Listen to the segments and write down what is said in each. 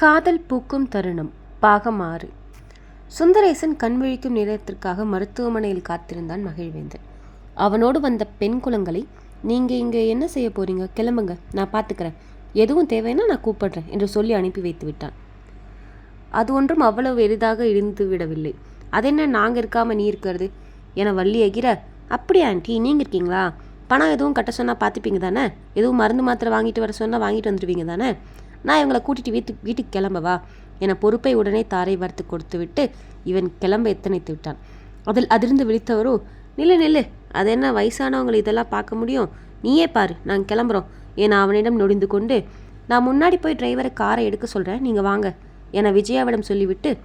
காதல் பூக்கும் தருணம் பாகம் ஆறு. சுந்தரேசன் கண் விழிக்கும் நேரத்திற்காக மருத்துவமனையில் காத்திருந்தான் மகிழ்வேந்தன். அவனோடு வந்த பெண் குலங்களை நீங்கள் இங்கே என்ன செய்ய போறீங்க? கிளம்புங்க. நான் பார்த்துக்கிறேன் எதுவும் தேவைன்னா நான் கூப்பிடுறேன் என்று சொல்லி அனுப்பி வைத்து விட்டான். அது ஒன்றும் அவ்வளவு எளிதாக இருந்து விடவில்லை. அதென்ன நாங்கள் இருக்காமல் நீ இருக்கிறது? என வள்ளி எகிற? அப்படியா ஆண்டி. நீங்கள் இருக்கீங்களா? பணம் எதுவும் கட்ட சொன்னால் பார்த்துப்பீங்க தானே? எதுவும் மருந்து மாத்திரை வாங்கிட்டு வர சொன்னால் வாங்கிட்டு வந்துடுவீங்க தானே? நான் இவங்களை கூட்டிட்டு வீட்டுக்கு வீட்டுக்கு கிளம்பவா? என பொறுப்பை உடனே தாரை வார்த்து கொடுத்து விட்டு இவன் கிளம்ப எத்தனைத்து விட்டான். அதில் அதிர்ந்து விழித்தவரோ நில்லு நில்லு அது என்ன வயசானவங்களை இதெல்லாம் பார்க்க முடியும்? நீயே பாரு நாங்கள் கிளம்புறோம். என அவனிடம் நொடிந்து கொண்டு நான் முன்னாடி போய் டிரைவரை காரை எடுக்க சொல்கிறேன் நீங்கள் வாங்க. என விஜயாவிடம் சொல்லிவிட்டு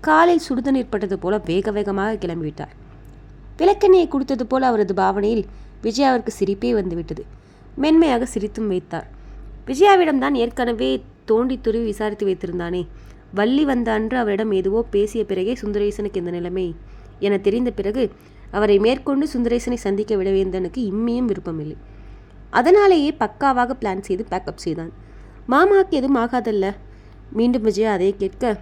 காலில் சுடுதண்ணீர் பட்டது போல வேக வேகமாக கிளம்பிவிட்டார். விளக்கெண்ணெயை கொடுத்தது போல அவரது பாவனையில் விஜயாவிற்கு சிரிப்பே வந்துவிட்டது. மென்மையாக சிரித்தும் வைத்தார் விஜயாவிடம் தான் ஏற்கனவே தோண்டி துருவி விசாரித்து வைத்திருந்தானே. வள்ளி வந்த அன்று அவரிடம் எதுவோ பேசிய பிறகே சுந்தரேசனுக்கு இந்த நிலைமை. என தெரிந்த பிறகு அவரை மேற்கொண்டு சுந்தரேசனை சந்திக்க விடவேந்தனுக்கு இம்மியும் விருப்பமில்லை. அதனாலேயே பக்காவாக பிளான் செய்து பேக்கப் செய்தான். மாமாவுக்கு எதுவும் ஆகாதல்ல. மீண்டும் விஜயா அதை கேட்க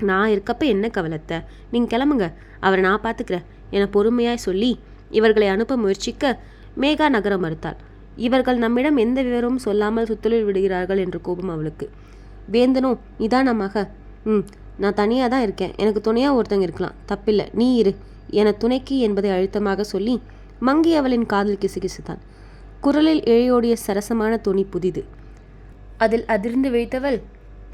நான் இருக்கப்ப என்ன கவலத்தை நீங்கள் கிளம்புங்க. அவரை நான் பார்த்துக்கிறேன் என பொறுமையாய் சொல்லி இவர்களை அனுப்ப முயற்சிக்க மேகா நகரம் மறுத்தாள். இவர்கள் நம்மிடம் எந்த விவரமும் சொல்லாமல் சுத்தலில் விடுகிறார்கள் என்ற கோபம் அவளுக்கு. வேந்தனோ நிதானமாக ம் நான் தனியாக தான் இருக்கேன். எனக்கு துணையாக ஒருத்தங்க இருக்கலாம். தப்பில்லை. நீ இரு என துணைக்கு என்பதை அழுத்தமாக சொல்லி மங்கி அவளின் காதில் கிசுகிசுத்தான் குரலில் இழையோடிய சரசமான துணி புதிது. அதில் அதிர்ந்து விழித்தவள்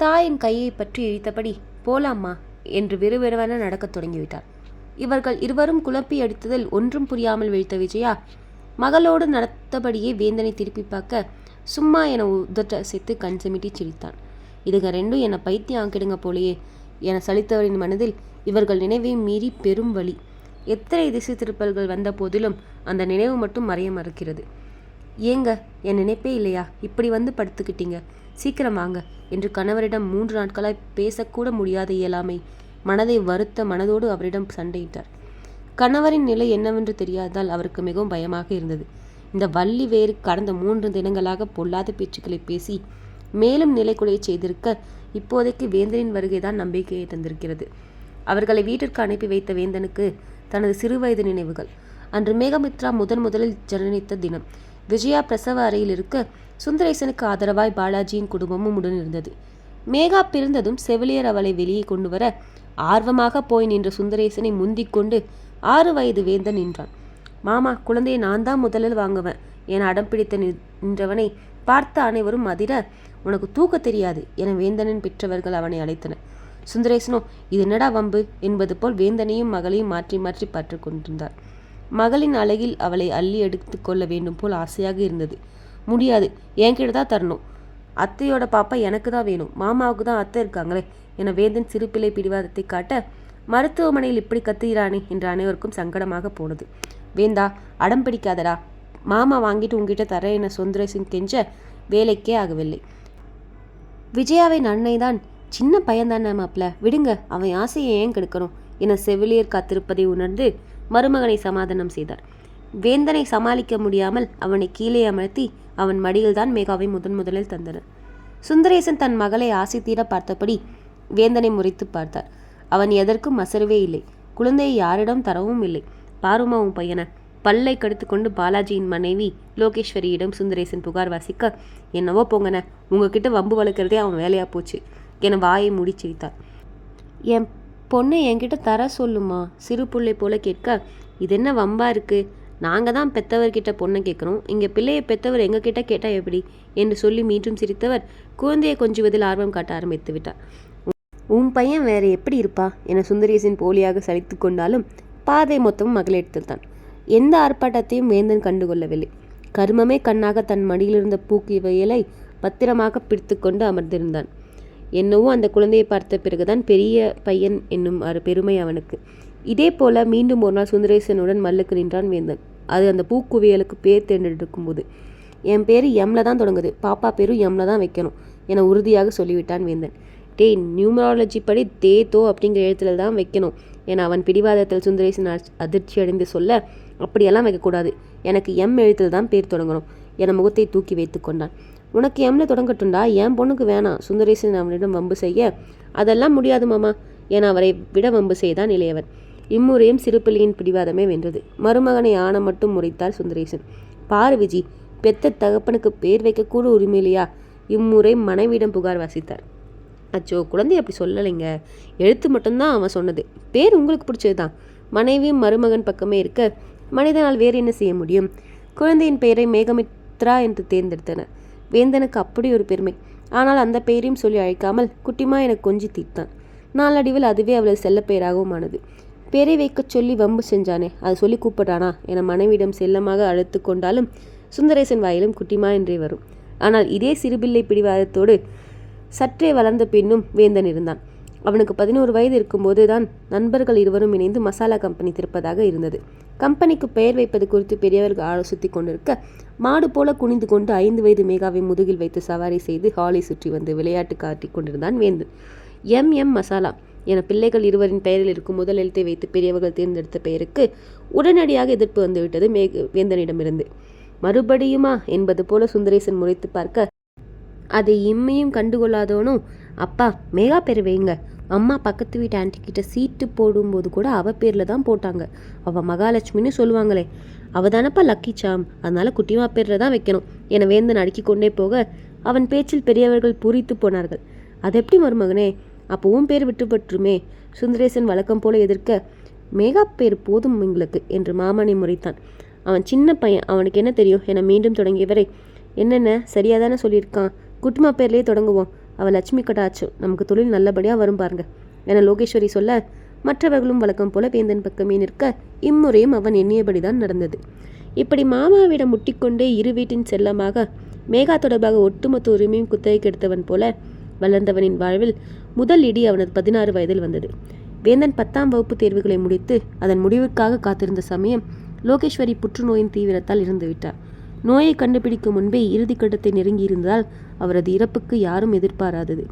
தாயின் கையை பற்றி இழித்தபடி போலாமா என்று விறுவிறுவென நடக்கத் தொடங்கிவிட்டார் இவர்கள் இருவரும் குழப்பி அடித்ததில் ஒன்றும் புரியாமல் விழித்த விஜயா மகளோடு நடத்தபடியே வேந்தனை திருப்பி பார்க்க சும்மா என உதட்ட சேர்த்து கண் சிமிட்டி சிரித்தான். இதுங்க ரெண்டும் என்னை பைத்தியம் ஆக்கிடுங்க போலேயே என சலித்தவரின் மனதில் இவர்கள் நினைவை மீறி பெரும் வழி எத்தனை திசை திருப்பல்கள் வந்த போதிலும் அந்த நினைவு மட்டும் மறைய மறுக்கிறது. ஏங்க என் நினைப்பே இல்லையா? இப்படி வந்து படுத்துக்கிட்டீங்க. சீக்கிரம் வாங்க என்று கணவரிடம் மூன்று நாட்களாய் பேசக்கூட முடியாத இயலாமை மனதை வருத்த மனதோடு அவரிடம் சண்டையிட்டார். கணவரின் நிலை என்னவென்று தெரியாததால் அவருக்கு மிகவும் பயமாக இருந்தது. இந்த வள்ளி வேறு கடந்த மூன்று தினங்களாக பொல்லாத பேச்சுக்களை பேசி மேலும் நிலை செய்திருக்க இப்போதைக்கு வேந்தனின் வருகைதான் நம்பிக்கையை தந்திருக்கிறது. அவர்களை வீட்டிற்கு அனுப்பி வைத்த வேந்தனுக்கு தனது சிறுவயது நினைவுகள். அன்று மேகமித்ரா முதன் முதலில் ஜனனித்த தினம். விஜயா பிரசவ அறையில் இருக்க சுந்தரேசனுக்கு ஆதரவாய் பாலாஜியின் குடும்பமும் உடன் இருந்தது. மேகா பிறந்ததும் செவிலியர் அவளை வெளியே கொண்டு வர ஆர்வமாக போய் நின்ற சுந்தரேசனை முந்திக் கொண்டு ஆறு வயது வேந்தன் நின்றான். மாமா குழந்தையை நான் தான் முதலில் வாங்குவேன் என அடம் பிடித்த நின்றவனை பார்த்த அனைவரும் அதிர உனக்கு தூக்க தெரியாது என வேந்தனின் பெற்றவர்கள் அவனை அழைத்தனர். சுந்தரேசனோ இது என்னடா வம்பு என்பது போல் வேந்தனையும் மகளையும் மாற்றி மாற்றி பற்று கொண்டிருந்தார். மகளின் அழகில் அவளை அள்ளி எடுத்து கொள்ள வேண்டும் போல் ஆசையாக இருந்தது. முடியாது என்கிட்ட தான் தரணும். அத்தையோட பாப்பா எனக்கு தான் வேணும். மாமாவுக்கு தான் அத்தை இருக்காங்களே என வேந்தன் சிறுபிள்ளை பிடிவாதத்தை காட்ட மருத்துவமனையில் இப்படி கத்துகிறானே என்று அனைவருக்கும் சங்கடமாக போனது. வேந்தா அடம் பிடிக்காதடா. மாமா வாங்கிட்டு உங்ககிட்ட தர என சுந்தரேசன் கெஞ்ச வேலைக்கே ஆகவில்லை. விஜயாவின் அன்னை தான் சின்ன பையன்தானே மாப்பிள விடுங்க அவன் ஆசையை ஏன் கெடுக்கணும்? என செவிலியர் காத்திருப்பதை உணர்ந்து மருமகனை சமாதானம் செய்தார். வேந்தனை சமாளிக்க முடியாமல் அவனை கீழே அமர்த்தி அவன் மடியில்தான் மேகாவை முதன் முதலில் தந்தனர். சுந்தரேசன் தன் மகளை ஆசை தீர பார்த்தபடி வேந்தனை முறைத்து பார்த்தார். அவன் எதற்கும் அசரவே இல்லை. குழந்தையை யாரிடம் தரவும் இல்லை. பாருமா உன் பையனை. பல்லை கடுத்துக்கொண்டு பாலாஜியின் மனைவி லோகேஸ்வரியிடம் சுந்தரேசன் புகார் வாசிக்க என்னவோ போங்கண்ண உங்ககிட்ட வம்பு வளர்க்குறதே அவன் வேலையாக போச்சு என வாயை மூடி என் பொண்ணை என்கிட்ட தர சொல்லுமா? சிறு பிள்ளை போல கேட்க இது என்ன வம்பா இருக்கு? நாங்கள் தான் பெத்தவர்கிட்ட பொண்ணை கேட்குறோம். இங்கே பிள்ளையை பெத்தவர் எங்ககிட்ட கேட்டால் எப்படி? என்று சொல்லி மீண்டும் சிரித்தவர் குழந்தையை கொஞ்சுவதில் ஆர்வம் காட்ட ஆரம்பித்து விட்டார். உன் பையன் வேற எப்படி இருப்பா? என சுந்தரேசன் போலியாக சலித்து கொண்டாலும் பாதை மொத்தமும் மகளிடத்தில் தான். எந்த ஆர்ப்பாட்டத்தையும் வேந்தன் கண்டுகொள்ளவில்லை. கருமமே கண்ணாக தன் மடியிலிருந்த பூக்கி வயலை பத்திரமாக பிடித்து கொண்டு அமர்ந்திருந்தான். என்னவோ அந்த குழந்தையை பார்த்த பிறகுதான் பெரிய பையன் என்னும் அரு பெருமை அவனுக்கு. இதே போல மீண்டும் ஒரு நாள் சுந்தரேசனுடன் மல்லுக்கு நின்றான் வேந்தன். அது அந்த பூக்குவியலுக்கு பேர் தேர்ந்தெடுக்கும் போது என் பேர் எம்ல தான் தொடங்குது. பாப்பா பேரும் எம்ல தான் வைக்கணும் என உறுதியாக சொல்லிவிட்டான் வேந்தன். டேய் நியூமராலஜி படி தே தோ அப்படிங்கிற எழுத்துல தான் வைக்கணும். ஏன்னா அவன் பிடிவாதத்தில் சுந்தரேசன் அதிர்ச்சி அடைந்து சொல்ல அப்படியெல்லாம் வைக்கக்கூடாது எனக்கு எம் எழுத்தில் தான் பேர் தொடங்கணும். என முகத்தை தூக்கி வைத்து கொண்டான். உனக்கு எம்ல தொடங்கட்டும்டா. என் பொண்ணுக்கு வேணாம். சுந்தரேசன் அவனிடம் வம்பு செய்ய அதெல்லாம் முடியாது மாமா. என அவரை விட வம்பு செய்தான் இளையவர் இம்முறையும் சிறுபிள்ளையின் பிடிவாதமே வென்றது. மருமகனை ஆன மட்டும் முறைத்தார் சுந்தரேசன். பாரு விஜி பெத்த தகப்பனுக்கு பேர் வைக்கக்கூட உரிமையிலையா உரிமை இல்லையா? இம்முறை மனைவியிடம் புகார் வாசித்தார். அச்சோ குழந்தை அப்படி சொல்லலைங்க. எழுத்து மட்டும்தான் அவன் சொன்னது. பேர் உங்களுக்கு பிடிச்சது தான் மனைவியும் மருமகன் பக்கமே இருக்க மனிதனால் வேறு என்ன செய்ய முடியும்? குழந்தையின் பெயரை மேகமித்ரா என்று தேர்ந்தெடுத்தனர். வேந்தனுக்கு அப்படி ஒரு பெருமை. ஆனால் அந்த பெயரையும் சொல்லி அழைக்காமல் குட்டிமா என கொஞ்சி தீர்த்தான். நாளடிவில் அதுவே அவளது செல்ல பெயராகவும் ஆனது பெயரை வைக்கச் சொல்லி வம்பு செஞ்சானே அது சொல்லி கூப்பிடுறானா என மனைவியிடம் செல்லமாக அழைத்து கொண்டாலும் சுந்தரேசன் வாயிலும் குட்டிமா என்றே வரும். ஆனால் இதே சிறுபிள்ளை பிடிவாதத்தோடு சற்றே வளர்ந்த பின்னும் வேந்தன் இருந்தான். அவனுக்கு பதினோரு வயது இருக்கும்போது தான் நண்பர்கள் இருவரும் இணைந்து மசாலா கம்பெனி திறப்பதாக இருந்தது. கம்பெனிக்கு பெயர் வைப்பது குறித்து பெரியவர்கள் ஆலோசித்துக் கொண்டிருக்க மாடு போல குனிந்து கொண்டு ஐந்து வயது மேகாவை முதுகில் வைத்து சவாரி செய்து ஹாலை சுற்றி வந்து விளையாட்டு காட்டிக் கொண்டிருந்தான் வேந்தன். எம் எம் மசாலா என பிள்ளைகள் இருவரின் பெயரில் இருக்கும் முதல் எழுத்தை வைத்து பெரியவர்கள் தேர்ந்தெடுத்த பெயருக்கு உடனடியாக எதிர்ப்பு வந்துவிட்டது மேக வேந்தனிடமிருந்து. மறுபடியுமா? என்பது போல சுந்தரேசன் முறைத்து பார்க்க அதை இம்மையும் கண்டுகொள்ளாதவனும் அப்பா மேகா பேர் வைங்க அம்மா பக்கத்து வீட்டு ஆன்ட்டி கிட்ட சீட்டு போடும்போது கூட அவ பேரில் தான் போட்டாங்க. அவ மகாலட்சுமின்னு சொல்லுவாங்களே. அவ தானப்பா லக்கி சாம். அதனால குட்டிமா பேரில் தான் வைக்கணும். என வேந்தன் அடுக்கி கொண்டே போக அவன் பேச்சில் பெரியவர்கள் பூரித்து போனார்கள். அது எப்படி மருமகனே? அப்போ உன் பேர் விட்டுப்பட்டுருமே சுந்தரேசன் வழக்கம் போல எதிர்க்க மேகா பேர் போதும் எங்களுக்கு என்று மாமனை முறைத்தான். அவன் சின்ன பையன். அவனுக்கு என்ன தெரியும்? என மீண்டும் தொடங்கியவரை. என்னென்ன? சரியாக தானே சொல்லியிருக்கான். குட்டுமா பேர்லேயே தொடங்குவோம். அவள் லட்சுமி கடாச்சும் நமக்கு தொழில் நல்லபடியாக வரும் பாருங்க. என லோகேஸ்வரி சொல்ல மற்றவர்களும் வழக்கம் போல வேந்தன் பக்கமே நிற்க இம்முறையும் அவன் எண்ணியபடிதான் நடந்தது. இப்படி மாமாவிடம் முட்டிக்கொண்டே இரு வீட்டின் செல்லமாக மேகா தொடர்பாக ஒட்டுமொத்த உரிமையும் குத்தகைக்கு எடுத்தவன் போல வளர்ந்தவனின் வாழ்வில் முதல் இடி அவனது பதினாறு வயதில் வந்தது. வேந்தன் பத்தாம் வகுப்பு தேர்வுகளை முடித்து அதன் முடிவுக்காக காத்திருந்த சமயம் லோகேஸ்வரி புற்றுநோயின் தீவிரத்தால் இறந்துவிட்டார். நோயை கண்டுபிடிக்கும் முன்பே இறுதிக்கட்டத்தை நெருங்கியிருந்ததால் அவரது இறப்புக்கு யாரும் எதிர்பாராதது.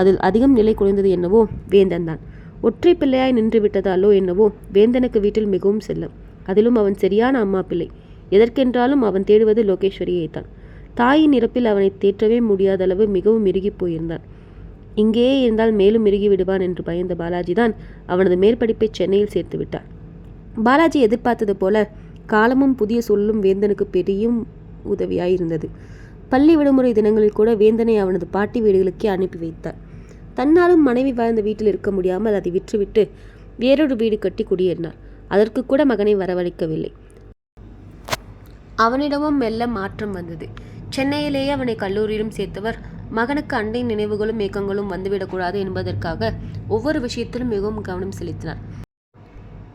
அதில் அதிகம் நிலை குறைந்தது என்னவோ வேந்தன் தான். ஒற்றை பிள்ளையாய் நின்று விட்டதாலோ என்னவோ வேந்தனுக்கு வீட்டில் மிகவும் செல்லம். அதிலும் அவன் சரியான அம்மா பிள்ளை. எதற்கென்றாலும் அவன் தேடுவது லோகேஸ்வரியை தான். தாயின் இறப்பில் அவனை தேற்றவே முடியாத அளவு மிகவும் இறுகி போயிருந்தான். இங்கேயே இருந்தால் மேலும் இறுகி விடுவான் என்று பயந்த பாலாஜி தான் அவனது மேற்படிப்பை சென்னையில் சேர்த்து விட்டார். பாலாஜி எதிர்பார்த்தது போல காலமும் புதிய சொல்லும் வேந்தனுக்கு பெரியும் உதவியாயிருந்தது. பள்ளி விடுமுறை தினங்களில் கூட வேந்தனை அவனது பாட்டி வீடுகளுக்கே அனுப்பி வைத்தார். தன்னாலும் மனைவி வாழ்ந்த வீட்டில் இருக்க முடியாமல் அதை விற்றுவிட்டு வேறொரு வீடு கட்டி குடியேறினார். அதற்கு கூட மகனை வரவழைக்கவில்லை. அவனிடமும் மெல்ல மாற்றம் வந்தது. சென்னையிலேயே அவனை கல்லூரியிலும் சேர்த்தவர். மகனுக்கு அண்டை நினைவுகளும் ஏக்கங்களும் வந்துவிடக்கூடாது என்பதற்காக ஒவ்வொரு விஷயத்திலும் மிகவும் கவனம் செலுத்தினார்.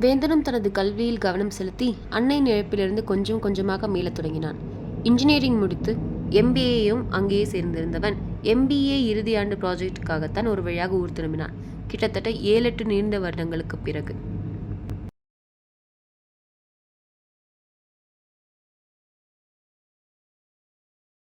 வேந்தனும் தனது கல்வியில் கவனம் செலுத்தி அன்னையின் இழப்பிலிருந்து கொஞ்சம் கொஞ்சமாக மீளத் தொடங்கினான். இன்ஜினியரிங் முடித்து எம்பிஏயும் அங்கேயே சேர்ந்திருந்தவன் எம்பிஏ இறுதி ஆண்டு ப்ராஜெக்டுக்காகத்தான் ஒரு வழியாக ஊர் திரும்பினான். கிட்டத்தட்ட ஏழு எட்டு நீண்ட வருடங்களுக்கு பிறகு.